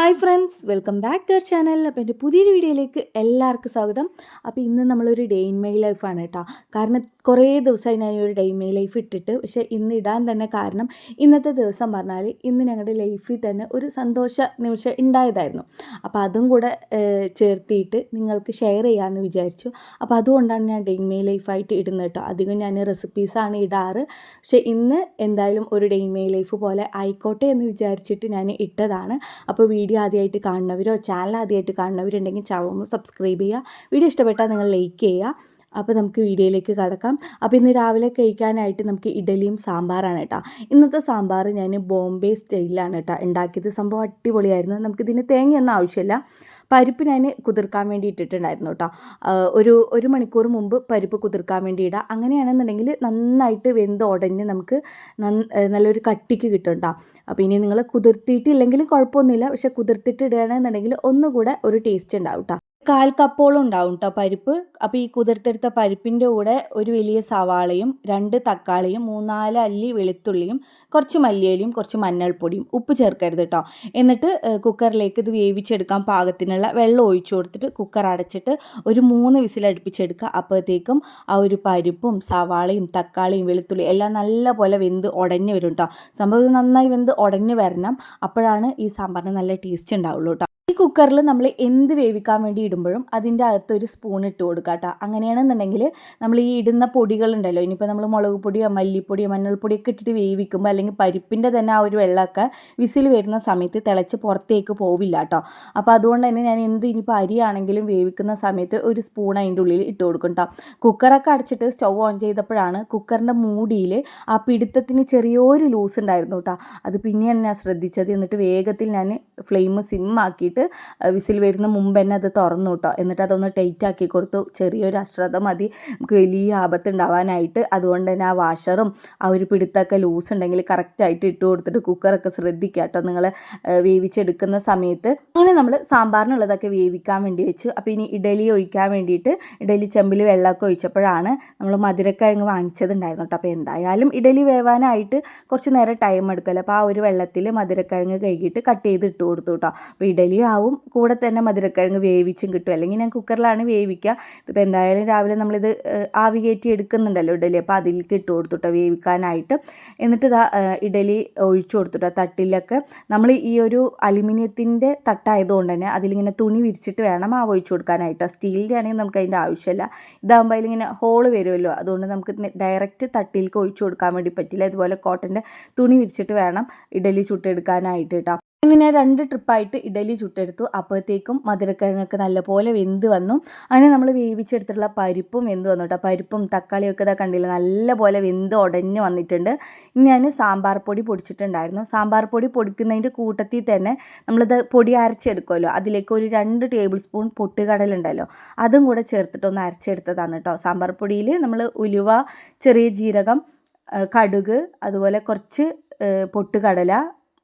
Hi friends welcome back to our channel. അപ്പോൾ എന്റെ പുതിയൊരു വീഡിയോയിലേക്ക് എല്ലാവർക്കും സ്വാഗതം. അപ്പോൾ ഇന്ന് നമ്മളൊരു ഡേ ഇൻ മൈ ലൈഫാണ് കേട്ടോ. കാരണം കുറേ ദിവസമായി ഞാൻ ഒരു ഡേ ഇൻ മൈ ലൈഫ് ഇട്ടിട്ട് പക്ഷേ ഇന്ന് ഇടാൻ തന്നെ കാരണം ഇന്നത്തെ ദിവസം പറഞ്ഞാൽ ഇന്ന് ഞങ്ങളുടെ ലൈഫിൽ തന്നെ ഒരു സന്തോഷ നിമിഷം ഉണ്ടായതായിരുന്നു അപ്പോൾ അതും കൂടെ ചേർത്തിയിട്ട് നിങ്ങൾക്ക് ഷെയർ ചെയ്യാമെന്ന് വിചാരിച്ചു. അപ്പോൾ അതുകൊണ്ടാണ് ഞാൻ ഡേ ഇൻ മൈ ലൈഫായിട്ട് ഇടുന്നത് കേട്ടോ. അധികം ഞാൻ റെസിപ്പീസാണ് ഇടാറ്. പക്ഷേ ഇന്ന് എന്തായാലും ഒരു ഡേ ഇൻ മൈ ലൈഫ് പോലെ ആയിക്കോട്ടെ എന്ന് വിചാരിച്ചിട്ട് ഞാൻ ഇട്ടതാണ്. അപ്പോൾ വീഡിയോ ആദ്യമായിട്ട് കാണുന്നവരോ ചാനൽ ആദ്യമായിട്ട് കാണുന്നവരുണ്ടെങ്കിൽ ചാനൽ ഒന്ന് സബ്സ്ക്രൈബ് ചെയ്യുക. വീഡിയോ ഇഷ്ടപ്പെട്ടാൽ നിങ്ങൾ ലൈക്ക് ചെയ്യുക. അപ്പോൾ നമുക്ക് വീഡിയോയിലേക്ക് കടക്കാം. അപ്പോൾ ഇന്ന് രാവിലെ കഴിക്കാനായിട്ട് നമുക്ക് ഇഡലിയും സാമ്പാറാണ് കേട്ടോ. ഇന്നത്തെ സാമ്പാർ ഞാൻ ബോംബെ സ്റ്റൈലിലാണ് കേട്ടോ. ഉണ്ടാക്കിയത്. സംഭവം അടിപൊളിയായിരുന്നു. നമുക്കിതിന് തേങ്ങയൊന്നും ആവശ്യമില്ല. പരിപ്പ് ഞാൻ കുതിർക്കാൻ വേണ്ടി ഇട്ടിട്ടുണ്ടായിരുന്നു കേട്ടോ ഒരു ഒരു മണിക്കൂർ മുമ്പ് പരിപ്പ് കുതിർക്കാൻ വേണ്ടി ഇടുക അങ്ങനെയാണെന്നുണ്ടെങ്കിൽ നന്നായിട്ട് വെന്ത് ഉടഞ്ഞ് നമുക്ക് നല്ലൊരു കട്ടിക്ക് കിട്ടും കേട്ടോ അപ്പോൾ ഇനി നിങ്ങൾ കുതിർത്തിയിട്ടില്ലെങ്കിലും കുഴപ്പമൊന്നുമില്ല. പക്ഷേ കുതിർത്തിട്ട് ഇടുകയാണെന്നുണ്ടെങ്കിൽ ഒന്നുകൂടെ ഒരു ടേസ്റ്റ് ഉണ്ടാവും കേട്ടോ കാൽ കപ്പോളം ഉണ്ടാവും കേട്ടോ പരിപ്പ്. അപ്പോൾ ഈ കുതിർത്തെടുത്ത പരിപ്പിന്റെ കൂടെ ഒരു വലിയ സവാളയും രണ്ട് തക്കാളിയും മൂന്നാൽ അല്ലി വെളുത്തുള്ളിയും കുറച്ച് മല്ലിയിലയും കുറച്ച് മഞ്ഞൾപ്പൊടിയും ഉപ്പ് ചേർക്കരുത് കേട്ടോ എന്നിട്ട് കുക്കറിലേക്ക് ഇത് വേവിച്ചെടുക്കാൻ പാകത്തിനുള്ള വെള്ളം ഒഴിച്ചു കൊടുത്തിട്ട് കുക്കർ അടച്ചിട്ട് ഒരു മൂന്ന് വിസിലടുപ്പിച്ചെടുക്കുക അപ്പോഴത്തേക്കും ആ ഒരു പരിപ്പും സവാളയും തക്കാളിയും വെളുത്തുള്ളി എല്ലാം നല്ല പോലെ വെന്ത് ഉടഞ്ഞ് വരും കേട്ടോ സംഭവം നന്നായി വെന്ത് ഉടഞ്ഞു വരണം. അപ്പോഴാണ് ഈ സാമ്പാറിന് നല്ല ടേസ്റ്റ് ഉണ്ടാവുള്ളൂ കേട്ടോ ഈ കുക്കറിൽ നമ്മൾ എന്ത് വേവിക്കാൻ വേണ്ടി ഇടുമ്പോഴും അതിന്റെ അകത്ത് ഒരു സ്പൂൺ ഇട്ട് കൊടുക്കുക കേട്ടോ. അങ്ങനെയാണെന്നുണ്ടെങ്കിൽ നമ്മൾ ഈ ഇടുന്ന പൊടികളുണ്ടല്ലോ ഇനിയിപ്പോൾ നമ്മൾ മുളക് പൊടിയോ മല്ലിപ്പൊടിയോ മഞ്ഞൾപ്പൊടിയൊക്കെ ഇട്ടിട്ട് വേവിക്കുമ്പോൾ അല്ലെങ്കിൽ പരിപ്പിന്റെ തന്നെ ആ ഒരു വെള്ളമൊക്കെ വിസിൽ വരുന്ന സമയത്ത് തിളച്ച് പുറത്തേക്ക് പോവില്ല കേട്ടോ. അപ്പോൾ അതുകൊണ്ട് തന്നെ ഞാൻ എന്ത് ഇനിയിപ്പോൾ അരിയാണെങ്കിലും വേവിക്കുന്ന സമയത്ത് ഒരു സ്പൂൺ അതിന്റെ ഉള്ളിൽ ഇട്ട് കൊടുക്കും കേട്ടോ. കുക്കറൊക്കെ അടച്ചിട്ട് സ്റ്റൗ ഓൺ ചെയ്തപ്പോഴാണ് കുക്കറിന്റെ മൂടിയിൽ ആ പിടുത്തത്തിന് ചെറിയൊരു ലൂസ് ഉണ്ടായിരുന്നു കേട്ടോ. അത് പിന്നെയാണ് ഞാൻ ശ്രദ്ധിച്ചത്. എന്നിട്ട് വേഗത്തിൽ ഞാൻ ഫ്ലെയിം സിം ആക്കിയിട്ട് വിസിൽ വരുന്ന മുമ്പ് തന്നെ അത് തുറന്നു കേട്ടോ എന്നിട്ട് അതൊന്ന് ടൈറ്റ് ആക്കി കൊടുത്തു. ചെറിയൊരു അശ്രദ്ധ മതി. നമുക്ക് വലിയ ആപത്ത് ഉണ്ടാവാനായിട്ട്. അതുകൊണ്ട് തന്നെ ആ വാഷറും ആ ഒരു പിടുത്തൊക്കെ ലൂസ് ഉണ്ടെങ്കിൽ കറക്റ്റായിട്ട് ഇട്ട് കൊടുത്തിട്ട് കുക്കറൊക്കെ ശ്രദ്ധിക്കുക കേട്ടോ നിങ്ങൾ വേവിച്ചെടുക്കുന്ന സമയത്ത്. അങ്ങനെ നമ്മൾ സാമ്പാറിനുള്ളതൊക്കെ വേവിക്കാൻ വേണ്ടി വെച്ചു. അപ്പോൾ ഇനി ഇഡലി ഒഴിക്കാൻ വേണ്ടിയിട്ട് ഇഡലി ചെമ്പിൽ വെള്ളമൊക്കെ ഒഴിച്ചപ്പോഴാണ് നമ്മൾ മധുരക്കിഴങ്ങ് വാങ്ങിച്ചതുണ്ടായിരുന്നു കേട്ടോ അപ്പോൾ എന്തായാലും ഇഡലി വേവാനായിട്ട് കുറച്ച് നേരം ടൈം എടുക്കുമല്ലോ അപ്പോൾ ആ ഒരു വെള്ളത്തിൽ മധുരക്കിഴങ്ങ് കഴുകിയിട്ട് കട്ട് ചെയ്ത് ഇട്ട് കൊടുത്തു കേട്ടോ അപ്പോൾ ഇഡലി ആവും കൂടെ തന്നെ മധുരക്കിഴങ്ങ് വേവിച്ചും കിട്ടും. അല്ലെങ്കിൽ ഞാൻ കുക്കറിലാണ് വേവിക്കുക. ഇതിപ്പോൾ എന്തായാലും രാവിലെ നമ്മളിത് ആവി കയറ്റി എടുക്കുന്നുണ്ടല്ലോ ഇഡലി. അപ്പോൾ അതിലേക്ക് ഇട്ട് കൊടുത്തിട്ടോ വേവിക്കാനായിട്ട്. എന്നിട്ട് ഇഡലി ഒഴിച്ചു കൊടുത്തിട്ടോ തട്ടിലൊക്കെ. നമ്മൾ ഈ ഒരു അലുമിനിയത്തിന്റെ തട്ടായതുകൊണ്ട് തന്നെ അതിലിങ്ങനെ തുണി വിരിച്ചിട്ട് വേണം മാവ് ഒഴിച്ചു കൊടുക്കാനായിട്ട്. സ്റ്റീലിന്റെ ആണെങ്കിൽ നമുക്ക് അതിന്റെ ആവശ്യമില്ല. ഇതാകുമ്പോൾ അതിലിങ്ങനെ ഹോൾ വരുമല്ലോ. അതുകൊണ്ട് നമുക്ക് ഡയറക്റ്റ് തട്ടിലേക്ക് ഒഴിച്ചു കൊടുക്കാൻ വേണ്ടി പറ്റില്ല. ഇതുപോലെ കോട്ടന്റെ തുണി വിരിച്ചിട്ട് വേണം ഇഡലി ചുട്ടെടുക്കാനായിട്ട് കേട്ടോ. അങ്ങനെ ഞാൻ രണ്ട് ട്രിപ്പായിട്ട് ഇഡലി ചുട്ടെടുത്തു. അപ്പോഴത്തേക്കും മധുരക്കിഴങ്ങൊക്കെ നല്ലപോലെ വെന്ത് വന്നു. അങ്ങനെ നമ്മൾ വേവിച്ചെടുത്തിട്ടുള്ള പരിപ്പും വെന്ത് വന്നു കേട്ടോ. പരിപ്പും തക്കാളിയൊക്കെ ഇതാ കണ്ടില്ല? നല്ലപോലെ വെന്ത് ഉടഞ്ഞ് വന്നിട്ടുണ്ട്. ഇനി ഞാൻ സാമ്പാർ പൊടി പൊടിച്ചിട്ടുണ്ടായിരുന്നു. സാമ്പാർ പൊടി പൊടിക്കുന്നതിന്റെ കൂട്ടത്തിൽ തന്നെ നമ്മളിത് പൊടി അരച്ചെടുക്കുമല്ലോ. അതിലേക്ക് ഒരു രണ്ട് ടേബിൾ സ്പൂൺ പൊട്ടുകടലുണ്ടല്ലോ അതും കൂടെ ചേർത്തിട്ടൊന്ന് അരച്ചെടുത്തതാണ് കേട്ടോ. സാമ്പാർ പൊടിയിൽ നമ്മൾ ഉലുവ ചെറിയ ജീരകം കടുക് അതുപോലെ കുറച്ച് പൊട്ടുകടല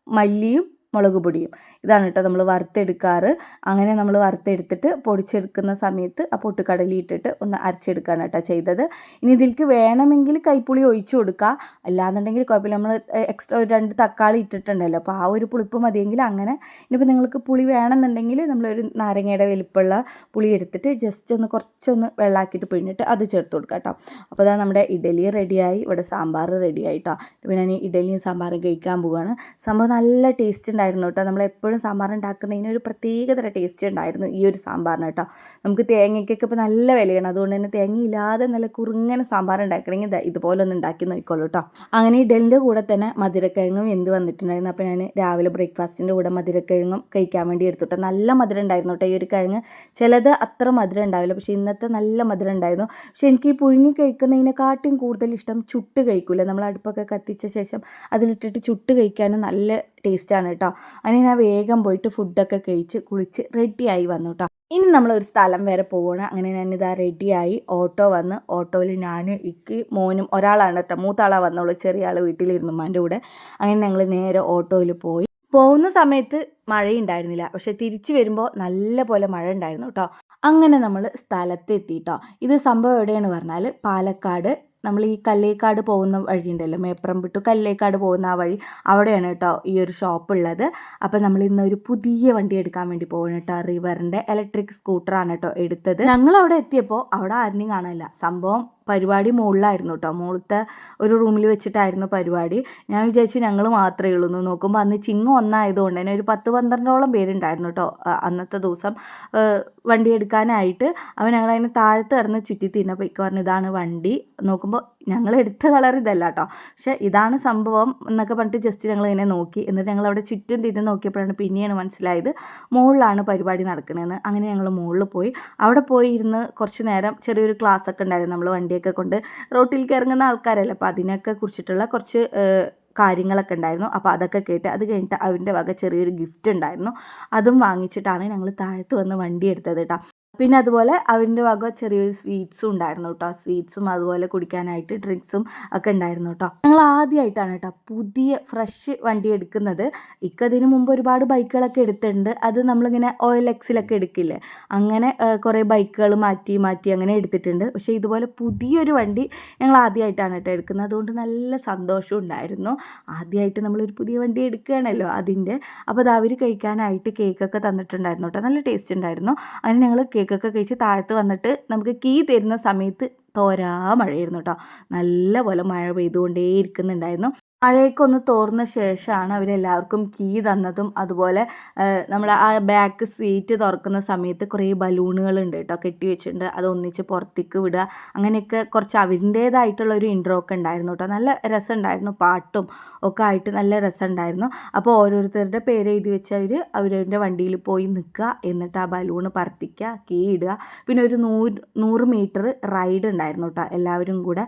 മല്ലിയും മുളക് പൊടിയും. ഇതാണ് കേട്ടോ നമ്മൾ വറുത്തെടുക്കാറ്. അങ്ങനെ നമ്മൾ വറുത്തെടുത്തിട്ട് പൊടിച്ചെടുക്കുന്ന സമയത്ത് ആ പൊട്ടുകടലി ഇട്ടിട്ട് ഒന്ന് അരച്ചെടുക്കുകയാണ് കേട്ടോ ചെയ്തത്. ഇനി ഇതിലേക്ക് വേണമെങ്കിൽ കൈപ്പുളി ഒഴിച്ചു കൊടുക്കുക അല്ലാന്നുണ്ടെങ്കിൽ കുഴപ്പമില്ല. നമ്മൾ എക്സ്ട്രാ ഒരു രണ്ട് തക്കാളി ഇട്ടിട്ടുണ്ടല്ലോ. അപ്പോൾ ആ ഒരു പുളിപ്പ് മതിയെങ്കിൽ അങ്ങനെ. ഇനിയിപ്പോൾ നിങ്ങൾക്ക് പുളി വേണമെന്നുണ്ടെങ്കിൽ നമ്മളൊരു നാരങ്ങയുടെ വലിപ്പമുള്ള പുളി എടുത്തിട്ട് ജസ്റ്റ് ഒന്ന് കുറച്ചൊന്ന് വെള്ളമാക്കിയിട്ട് പിഴിഞ്ഞിട്ട് അത് ചേർത്ത് കൊടുക്കുക കേട്ടോ അപ്പോൾ അതാ നമ്മുടെ ഇഡലി റെഡിയായി. ഇവിടെ സാമ്പാർ റെഡിയായി കേട്ടോ പിന്നെ ഞാൻ ഇഡലിയും സാമ്പാറും കഴിക്കാൻ പോവുകയാണ് സംഭവം നല്ല ടേസ്റ്റ് ഉണ്ടായിരുന്നു കേട്ടോ. നമ്മൾ എപ്പോഴും സാമ്പാർ ഉണ്ടാക്കുന്നതിന് ഒരു പ്രത്യേകതര ടേസ്റ്റ് ഉണ്ടായിരുന്നു ഈ ഒരു സാമ്പാറിന് കേട്ടോ. നമുക്ക് തേങ്ങയ്ക്കൊക്കെ ഇപ്പോൾ നല്ല വിലയാണ്. അതുകൊണ്ട് തന്നെ തേങ്ങയില്ലാതെ നല്ല കുറുങ്ങനെ സാമ്പാർ ഉണ്ടാക്കണമെങ്കിൽ ഇതുപോലെ ഉണ്ടാക്കി നോക്കിക്കോളൂ കേട്ടോ. അങ്ങനെ ഇഡലിന്റെ കൂടെ തന്നെ മധുരക്കിഴങ്ങും എന്ത് വന്നിട്ടുണ്ടായിരുന്നു. അപ്പോൾ ഞാൻ രാവിലെ ബ്രേക്ക്ഫാസ്റ്റിന്റെ കൂടെ മധുരക്കിഴങ്ങും കഴിക്കാൻ വേണ്ടി എടുത്തുട്ടോ നല്ല മധുരം ഉണ്ടായിരുന്നു കേട്ടോ ഈ ഒരു കിഴങ്ങ്. ചിലത് അത്ര മധുരം ഉണ്ടാവില്ല. പക്ഷേ ഇന്നത്തെ നല്ല മധുരം ഉണ്ടായിരുന്നു. പക്ഷേ എനിക്ക് ഈ പുഴുങ്ങി കഴിക്കുന്നതിനെക്കാട്ടും കൂടുതൽ ഇഷ്ടം ചുട്ട് കഴിക്കൂല. നമ്മൾ അടുപ്പൊക്കെ കത്തിച്ച ശേഷം അതിലിട്ടിട്ട് ചുട്ട് കഴിക്കാനും നല്ല ടേസ്റ്റാണ് കേട്ടോ. അങ്ങനെ ഞാൻ വേഗം പോയിട്ട് ഫുഡൊക്കെ കഴിച്ച് കുളിച്ച് റെഡിയായി വന്നു കേട്ടോ. ഇനി നമ്മളൊരു സ്ഥലം വരെ പോവണം. അങ്ങനെ ഞാനിതാ റെഡിയായി ഓട്ടോ വന്ന് ഓട്ടോയിൽ ഞാൻ ഇക്ക് മോനും ഒരാളാണ് കേട്ടോ. മൂത്താളാണ് വന്നോളൂ. ചെറിയ ആൾ വീട്ടിലിരുന്നു ഉമ്മാന്റെ കൂടെ. അങ്ങനെ ഞങ്ങൾ നേരെ ഓട്ടോയിൽ പോയി. പോകുന്ന സമയത്ത് മഴയുണ്ടായിരുന്നില്ല. പക്ഷെ തിരിച്ചു വരുമ്പോൾ നല്ല പോലെ മഴ ഉണ്ടായിരുന്നു കേട്ടോ. അങ്ങനെ നമ്മൾ സ്ഥലത്തെത്തി കേട്ടോ. ഇത് സംഭവം എവിടെയാണ് പറഞ്ഞാൽ പാലക്കാട് നമ്മൾ ഈ കല്ലേക്കാട് പോകുന്ന വഴി ഉണ്ടല്ലോ മേപ്പറം വിട്ടു കല്ലേക്കാട് പോകുന്ന ആ വഴി അവിടെയാണ് കേട്ടോ ഈ ഒരു ഷോപ്പ് ഉള്ളത്. അപ്പോൾ നമ്മൾ ഇന്ന് ഒരു പുതിയ വണ്ടി എടുക്കാൻ വേണ്ടി പോകണം കേട്ടോ. റിവറിന്റെ ഇലക്ട്രിക് സ്കൂട്ടറാണ് കേട്ടോ എടുത്തത്. ഞങ്ങൾ അവിടെ എത്തിയപ്പോൾ അവിടെ ആരെയും കാണാനില്ല. സംഭവം പരിപാടി മുകളിലായിരുന്നു കേട്ടോ. മുകളിലത്തെ ഒരു റൂമിൽ വെച്ചിട്ടായിരുന്നു പരിപാടി. ഞാൻ വിചാരിച്ചു ഞങ്ങൾ മാത്രമേ ഉള്ളൂ എന്ന് നോക്കുമ്പോൾ അന്ന് ചിങ്ങം ഒന്നായതുകൊണ്ട് തന്നെ ഒരു പത്ത് പന്ത്രണ്ടോളം പേരുണ്ടായിരുന്നു കേട്ടോ. അന്നത്തെ ദിവസം വണ്ടി എടുക്കാനായിട്ട്. അവൻ ഞങ്ങളതിന് താഴത്ത് കിടന്ന് ചുറ്റി തിന്നപ്പോൾ ഇക്ക പറഞ്ഞു ഇതാണ് വണ്ടി. നോക്കുമ്പോൾ ഞങ്ങൾ എടുത്ത കളർ ഇതല്ല കേട്ടോ പക്ഷെ ഇതാണ് സംഭവം എന്നൊക്കെ പറഞ്ഞിട്ട് ജസ്റ്റ് ഞങ്ങൾ ഇങ്ങനെ നോക്കി. എന്നിട്ട് ഞങ്ങൾ അവിടെ ചുറ്റും തിരിഞ്ഞ് നോക്കിയപ്പോഴാണ് പിന്നെയാണ് മനസ്സിലായത് മുകളിലാണ് പരിപാടി നടക്കണതെന്ന് അങ്ങനെ ഞങ്ങൾ മുകളിൽ പോയി. അവിടെ പോയി ഇരുന്ന് കുറച്ച് നേരം ചെറിയൊരു ക്ലാസ് ഒക്കെ ഉണ്ടായിരുന്നു നമ്മൾ വണ്ടിയൊക്കെ കൊണ്ട്. റോട്ടിലേക്ക് ഇറങ്ങുന്ന ആൾക്കാരല്ല. അപ്പോൾ അതിനൊക്കെ കുറിച്ചിട്ടുള്ള കുറച്ച് കാര്യങ്ങളൊക്കെ ഉണ്ടായിരുന്നു. അപ്പോൾ അതൊക്കെ കേട്ട് അത് കഴിഞ്ഞിട്ട് അവന്റെ വക ചെറിയൊരു ഗിഫ്റ്റ് ഉണ്ടായിരുന്നു. അതും വാങ്ങിച്ചിട്ടാണ് ഞങ്ങൾ താഴത്ത് വന്ന് വണ്ടി എടുത്തത് കേട്ടോ പിന്നെ അതുപോലെ അവന്റെ വക ചെറിയൊരു സ്വീറ്റ്സും ഉണ്ടായിരുന്നു കേട്ടോ സ്വീറ്റ്സും അതുപോലെ കുടിക്കാനായിട്ട് ഡ്രിങ്ക്സും ഒക്കെ ഉണ്ടായിരുന്നു കേട്ടോ ഞങ്ങൾ ആദ്യമായിട്ടാണ് കേട്ടോ പുതിയ ഫ്രഷ് വണ്ടി എടുക്കുന്നത്. ഇക്കതിന് മുമ്പ് ഒരുപാട് ബൈക്കുകളൊക്കെ എടുത്തിട്ടുണ്ട്. അത് നമ്മളിങ്ങനെ ഓയിൽ എക്സിലൊക്കെ എടുക്കില്ലേ? അങ്ങനെ കുറേ ബൈക്കുകൾ മാറ്റി മാറ്റി അങ്ങനെ എടുത്തിട്ടുണ്ട്. പക്ഷേ ഇതുപോലെ പുതിയൊരു വണ്ടി ഞങ്ങൾ ആദ്യമായിട്ടാണ് കേട്ടോ എടുക്കുന്നത്. അതുകൊണ്ട് നല്ല സന്തോഷം ഉണ്ടായിരുന്നു. ആദ്യമായിട്ട് നമ്മളൊരു പുതിയ വണ്ടി എടുക്കുകയാണല്ലോ അതിന്റെ. അപ്പോൾ അത് അവർ കഴിക്കാനായിട്ട് കേക്കൊക്കെ തന്നിട്ടുണ്ടായിരുന്നു കേട്ടോ നല്ല ടേസ്റ്റ് ഉണ്ടായിരുന്നു. അതിന് ഞങ്ങൾ കേക്ക് കേക്കൊക്കെ കഴിച്ച് താഴത്ത് വന്നിട്ട് നമുക്ക് കീ തരുന്ന സമയത്ത് തോരാ മഴയായിരുന്നു കേട്ടോ. നല്ല പോലെ മഴ പെയ്തുകൊണ്ടേ ഇരിക്കുന്നുണ്ടായിരുന്നു മഴയൊക്കെ തോർന്ന ശേഷമാണ് അവരെല്ലാവർക്കും കീ തന്നതും. അതുപോലെ നമ്മൾ ആ ബാക്ക് സീറ്റ് തുറക്കുന്ന സമയത്ത് കുറേ ബലൂണുകൾ ഉണ്ട് കേട്ടോ കെട്ടി വെച്ചിട്ടുണ്ട്. അത് ഒന്നിച്ച് പുറത്തേക്ക് വിടുക. അങ്ങനെയൊക്കെ കുറച്ച് അവരുടേതായിട്ടുള്ള ഒരു ഇൻട്രോ ഒക്കെ ഉണ്ടായിരുന്നു കേട്ടോ. നല്ല രസമുണ്ടായിരുന്നു പാട്ടും ഒക്കെ ആയിട്ട് നല്ല രസമുണ്ടായിരുന്നു. അപ്പോൾ ഓരോരുത്തരുടെ പേര് എഴുതി വെച്ച് അവർ അവരവരുടെ വണ്ടിയിൽ പോയി നിൽക്കുക. എന്നിട്ട് ആ ബലൂണ് പറത്തിക്കുക കീ ഇടുക. പിന്നെ ഒരു നൂറ് നൂറ് മീറ്റർ റൈഡ് ഉണ്ടായിരുന്നു കേട്ടോ എല്ലാവരും കൂടെ.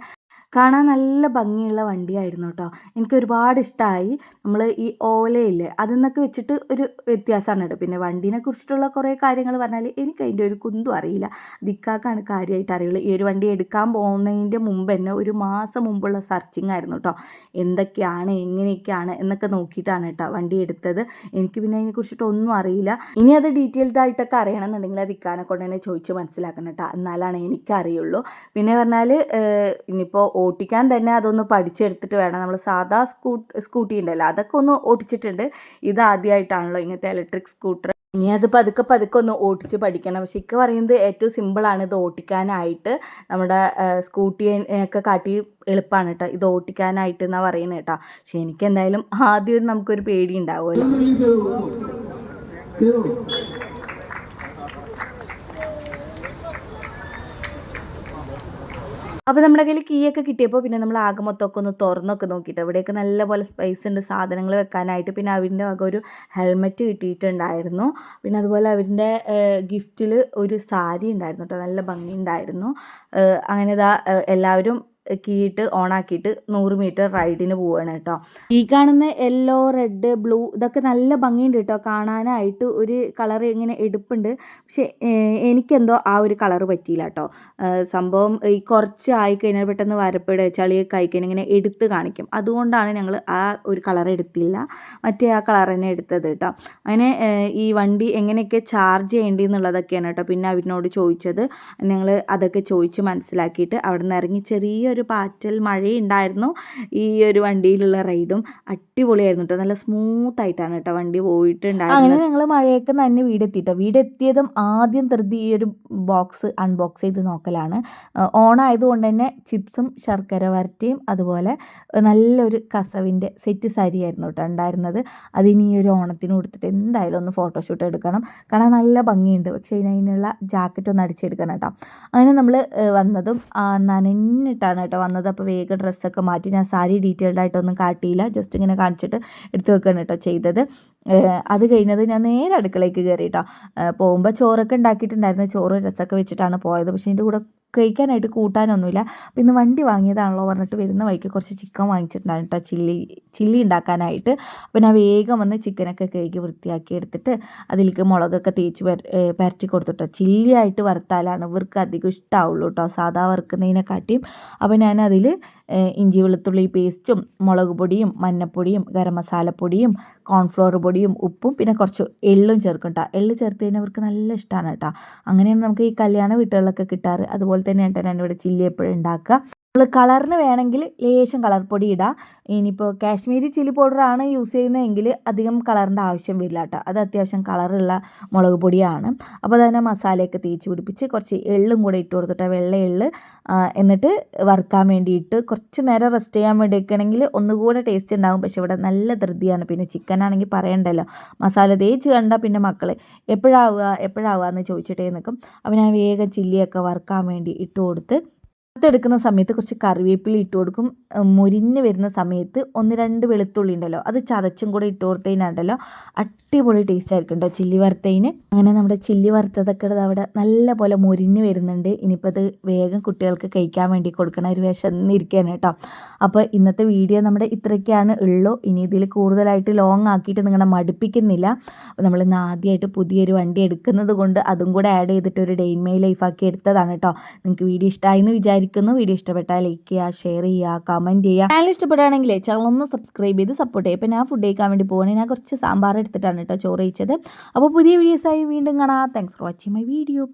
കാണാൻ നല്ല ഭംഗിയുള്ള വണ്ടിയായിരുന്നു കേട്ടോ എനിക്ക് ഒരുപാട് ഇഷ്ടമായി നമ്മൾ ഈ ഓലയില്ലേ അതിൽ നിന്നൊക്കെ വെച്ചിട്ട് ഒരു വ്യത്യാസമാണ് കേട്ടോ. പിന്നെ വണ്ടീനെ കുറിച്ചിട്ടുള്ള കുറേ കാര്യങ്ങൾ പറഞ്ഞാൽ എനിക്ക് അതിന്റെ ഒരു കുന്തും അറിയില്ല. ദിക്കാക്കാണ് കാര്യമായിട്ട് അറിയുള്ളൂ. ഈ ഒരു വണ്ടി എടുക്കാൻ പോകുന്നതിന്റെ മുമ്പ് തന്നെ ഒരു മാസം മുമ്പുള്ള സർച്ചിങ് ആയിരുന്നു കേട്ടോ എന്തൊക്കെയാണ് എങ്ങനെയൊക്കെയാണ് എന്നൊക്കെ നോക്കിയിട്ടാണ് കേട്ടോ വണ്ടി എടുത്തത്. എനിക്ക് പിന്നെ അതിനെക്കുറിച്ചിട്ട് ഒന്നും അറിയില്ല. ഇനി അത് ഡീറ്റെയിൽഡ് ആയിട്ടൊക്കെ അറിയണമെന്നുണ്ടെങ്കിൽ അത് ഇക്കാനെ കൊണ്ട് തന്നെ ചോദിച്ച് മനസ്സിലാക്കണം കേട്ടോ എന്നാലാണ് എനിക്കറിയുള്ളൂ. പിന്നെ പറഞ്ഞാൽ ഇനിയിപ്പോൾ ഓട്ടിക്കാൻ തന്നെ അതൊന്ന് പഠിച്ചെടുത്തിട്ട് വേണം. നമ്മൾ സാധാ സ്കൂ സ്കൂട്ടി ഉണ്ടല്ലോ അതൊക്കെ ഒന്ന് ഓടിച്ചിട്ടുണ്ട് ഇത് ആദ്യമായിട്ടാണല്ലോ ഇങ്ങനത്തെ ഇലക്ട്രിക് സ്കൂട്ടർ ഇനി അത് പതുക്കെ പതുക്കെ ഒന്ന് ഓടിച്ച് പഠിക്കണം. പക്ഷെ ഇക്ക് പറയുന്നത് ഏറ്റവും സിമ്പിളാണ് ഇത് ഓട്ടിക്കാനായിട്ട്. നമ്മുടെ സ്കൂട്ടിയൊക്കെ കാട്ടി എളുപ്പമാണ് കേട്ടോ ഇത് ഓട്ടിക്കാനായിട്ട് എന്നാണ് പറയുന്നത് കേട്ടോ പക്ഷെ എനിക്ക് എന്തായാലും ആദ്യം നമുക്കൊരു പേടി ഉണ്ടാവുമല്ലോ. അപ്പോൾ നമ്മുടെ കയ്യിൽ കീയൊക്കെ കിട്ടിയപ്പോൾ പിന്നെ നമ്മൾ ആകെ മൊത്തമൊക്കെ ഒന്ന് തുറന്നൊക്കെ നോക്കിയിട്ട് ഇവിടെയൊക്കെ നല്ലപോലെ സ്പൈസ് ഉണ്ട് സാധനങ്ങൾ വെക്കാനായിട്ട്. പിന്നെ അവരിന്റെ വക ഒരു ഹെൽമെറ്റ് കിട്ടിയിട്ടുണ്ടായിരുന്നു. പിന്നെ അതുപോലെ അവരിന്റെ ഗിഫ്റ്റിൽ ഒരു സാരി ഉണ്ടായിരുന്നു കേട്ടോ നല്ല ഭംഗി ഉണ്ടായിരുന്നു. അങ്ങനെ ഇതാ എല്ലാവരും കീയിട്ട് ഓണാക്കിയിട്ട് നൂറ് മീറ്റർ റൈഡിന് പോവുകയാണ് കേട്ടോ. ഈ കാണുന്ന യെല്ലോ റെഡ് ബ്ലൂ ഇതൊക്കെ നല്ല ഭംഗിയുണ്ട് കേട്ടോ. കാണാനായിട്ട് ഒരു കളർ ഇങ്ങനെ എടുപ്പുണ്ട്. പക്ഷേ എനിക്കെന്തോ ആ ഒരു കളർ പറ്റിയില്ല കേട്ടോ. സംഭവം ഈ കുറച്ച് ആയിക്കഴിഞ്ഞാൽ പെട്ടെന്ന് വരപ്പിട ചളിയൊക്കെ ആയിക്കഴിഞ്ഞാൽ ഇങ്ങനെ എടുത്ത് കാണിക്കും. അതുകൊണ്ടാണ് ഞങ്ങൾ ആ ഒരു കളർ എടുത്തില്ല. മറ്റേ ആ കളർ തന്നെ എടുത്തത് കേട്ടോ. അങ്ങനെ ഈ വണ്ടി എങ്ങനെയൊക്കെ ചാർജ് ചെയ്യേണ്ടി എന്നുള്ളതൊക്കെയാണ് കേട്ടോ പിന്നെ അവരിനോട് ചോദിച്ചത്. ഞങ്ങൾ അതൊക്കെ ചോദിച്ച് മനസ്സിലാക്കിയിട്ട് അവിടെ നിന്ന് ഇറങ്ങി ചെറിയൊരു ഒരു പാറ്റൽ മഴയുണ്ടായിരുന്നു. ഈ ഒരു വണ്ടിയിലുള്ള റൈഡും അടിപൊളിയായിരുന്നു കേട്ടോ നല്ല സ്മൂത്ത് ആയിട്ടാണ് കേട്ടോ വണ്ടി പോയിട്ടുണ്ടായിരുന്നത്. അങ്ങനെ ഞങ്ങൾ മഴയൊക്കെ തന്നെ വീടെത്തിട്ടോ. വീടെത്തിയതും ആദ്യം ധൃതി ഈ ഒരു ബോക്സ് അൺബോക്സ് ചെയ്ത് നോക്കലാണ്. ഓണായതുകൊണ്ട് തന്നെ ചിപ്സും ശർക്കര വരട്ടിയും അതുപോലെ നല്ലൊരു കസവിന്റെ സെറ്റ് സാരിയായിരുന്നു കേട്ടോ ഉണ്ടായിരുന്നത്. അതിന് ഈ ഒരു ഓണത്തിന് കൊടുത്തിട്ട് എന്തായാലും ഒന്ന് ഫോട്ടോഷൂട്ട് എടുക്കണം. കാരണം നല്ല ഭംഗിയുണ്ട്. പക്ഷേ ഇതിനുള്ള ജാക്കറ്റ് ഒന്ന് അടിച്ചെടുക്കണം കേട്ടോ അങ്ങനെ നമ്മൾ വന്നതും നനഞ്ഞിട്ടാണ് കേട്ടോ വന്നത്. അപ്പോൾ വേഗം ഡ്രസ്സൊക്കെ മാറ്റി. ഞാൻ സാരി ഡീറ്റെയിൽഡ് ആയിട്ടൊന്നും കാട്ടിയില്ല. ജസ്റ്റ് ഇങ്ങനെ കാണിച്ചിട്ട് എടുത്തു വെക്കുകയാണ് കേട്ടോ ചെയ്തത്. അത് കഴിഞ്ഞത് ഞാൻ നേരെ അടുക്കളയ്ക്ക് കയറി കേട്ടോ പോകുമ്പോൾ ചോറൊക്കെ ഉണ്ടാക്കിയിട്ടുണ്ടായിരുന്നു. ചോറ് രസമൊക്കെ വെച്ചിട്ടാണ് പോയത്. പക്ഷേ ഇതിന്റെ കൂടെ കഴിക്കാനായിട്ട് കൂട്ടാനൊന്നുമില്ല. അപ്പോൾ ഇന്ന് വണ്ടി വാങ്ങിയതാണല്ലോ പറഞ്ഞിട്ട് വരുന്ന വഴിക്ക് കുറച്ച് ചിക്കൻ വാങ്ങിച്ചിട്ടുണ്ടായിരുന്നു ചില്ലി ചില്ലി ഉണ്ടാക്കാനായിട്ട്. അപ്പോൾ ഞാൻ വേഗം വന്ന് ചിക്കനൊക്കെ കഴുകി വൃത്തിയാക്കി എടുത്തിട്ട് അതിലേക്ക് മുളകൊക്കെ തേച്ച് പരറ്റി കൊടുത്തിട്ടോ ചില്ലി ആയിട്ട് വറുത്താലാണ് ഇവർക്ക് അധികം ഇഷ്ടമാവുള്ളൂ കേട്ടോ സാധാ വറുക്കുന്നതിനെക്കാട്ടിയും. അപ്പോൾ ഞാൻ അതിൽ ഇഞ്ചി വെളുത്തുള്ളി പേസ്റ്റും മുളക് പൊടിയും മഞ്ഞപ്പൊടിയും ഗരം മസാലപ്പൊടിയും കോൺഫ്ലോർ പൊടിയും ഉപ്പും പിന്നെ കുറച്ച് എള്ളും ചേർക്കും കേട്ടോ എള്ള് ചേർത്ത് കഴിഞ്ഞാൽ അവർക്ക് നല്ല ഇഷ്ടമാണ് കേട്ടോ അങ്ങനെയാണ് നമുക്ക് ഈ കല്യാണ വീട്ടുകളിലൊക്കെ കിട്ടാറ്. അതുപോലെ തന്നെ ഏട്ടനാണ് ഇവിടെ ചില്ലി എപ്പോഴും ഉണ്ടാക്കുക. നമ്മൾ കളറിന് വേണമെങ്കിൽ ലേശം കളർ പൊടി ഇടാം. ഇനിയിപ്പോൾ കാശ്മീരി ചില്ലി പൗഡറാണ് യൂസ് ചെയ്യുന്നതെങ്കിൽ അധികം കളറിന്റെ ആവശ്യം വരില്ല കേട്ടോ. അത് അത്യാവശ്യം കളറുള്ള മുളക് പൊടിയാണ്. അപ്പോൾ തന്നെ മസാലയൊക്കെ തേച്ച് പിടിപ്പിച്ച് കുറച്ച് എള്ളും കൂടെ ഇട്ട് കൊടുത്തിട്ട് വെള്ള എള്ള് എന്നിട്ട് വറുക്കാൻ വേണ്ടിയിട്ട് കുറച്ച് നേരം റെസ്റ്റ് ചെയ്യാൻ വേണ്ടി വെക്കണമെങ്കിൽ ഒന്നുകൂടെ ടേസ്റ്റ് ഉണ്ടാകും പക്ഷേ ഇവിടെ നല്ല ധൃതിയാണ്. പിന്നെ ചിക്കൻ ആണെങ്കിൽ പറയണ്ടല്ലോ. മസാല തേച്ച് കണ്ടാൽ പിന്നെ മക്കൾ എപ്പോഴാവുക എപ്പോഴാവുക എന്ന് ചോദിച്ചിട്ടേ നിൽക്കും. അപ്പോൾ ഞാൻ വേഗം ചില്ലിയൊക്കെ വറുക്കാൻ വേണ്ടി ഇട്ട് കൊടുത്ത് വറുത്തെടുക്കുന്ന സമയത്ത് കുറച്ച് കറിവേപ്പില ഇട്ട് കൊടുക്കും. മുരിഞ്ഞ് വരുന്ന സമയത്ത് ഒന്ന് രണ്ട് വെളുത്തുള്ളി ഉണ്ടല്ലോ അത് ചതച്ചും കൂടെ ഇട്ട് കൊടുത്തതിനുണ്ടല്ലോ അടിപൊളി ടേസ്റ്റ് ആയിരിക്കും കേട്ടോ ചില്ലി വറുത്തതിന്. അങ്ങനെ നമ്മുടെ ചില്ലി വറുത്തതൊക്കെ അവിടെ നല്ല പോലെ മുരിഞ്ഞ് വരുന്നുണ്ട്. ഇനിയിപ്പോൾ അത് വേഗം കുട്ടികൾക്ക് കഴിക്കാൻ വേണ്ടി കൊടുക്കണ ഒരു വിശന്നിരിക്കുകയാണ് കേട്ടോ അപ്പോൾ ഇന്നത്തെ വീഡിയോ നമ്മുടെ ഇത്രയൊക്കെയാണ് ഉള്ളൂ. ഇനി ഇതിൽ കൂടുതലായിട്ട് ലോങ് ആക്കിയിട്ട് നിങ്ങളെ മടുപ്പിക്കുന്നില്ല. അപ്പോൾ നമ്മൾ ഇന്ന് ആദ്യമായിട്ട് പുതിയൊരു വണ്ടി എടുക്കുന്നത് കൊണ്ട് അതും കൂടെ ആഡ് ചെയ്തിട്ട് ഒരു ഡെയിൻ മൈ ലൈഫാക്കി എടുത്തതാണ് കേട്ടോ നിങ്ങൾക്ക് വീഡിയോ ഇഷ്ടമായി എന്ന് വിചാരിക്കുന്നു വീഡിയോ ഇഷ്ടപ്പെട്ടാൽ ലൈക്ക് ചെയ്യുക ഷെയർ ചെയ്യുക കമന്റ് ചെയ്യുക. ചാനൽ ഇഷ്ടപ്പെടുകയാണെങ്കിൽ ചാനൽ ഒന്ന് സബ്സ്ക്രൈബ് ചെയ്ത് സപ്പോർട്ട് ചെയ്യുക. ഞാൻ ഫുഡ് കഴിക്കാൻ വേണ്ടി പോകണേ ഞാൻ കുറച്ച് സാമ്പാർ എടുത്തിട്ടാണ് കേട്ടോ ചോറ് കഴിച്ചത്. അപ്പോൾ പുതിയ വീഡിയോസായി വീണ്ടും കാണാം. Thanks for watching my video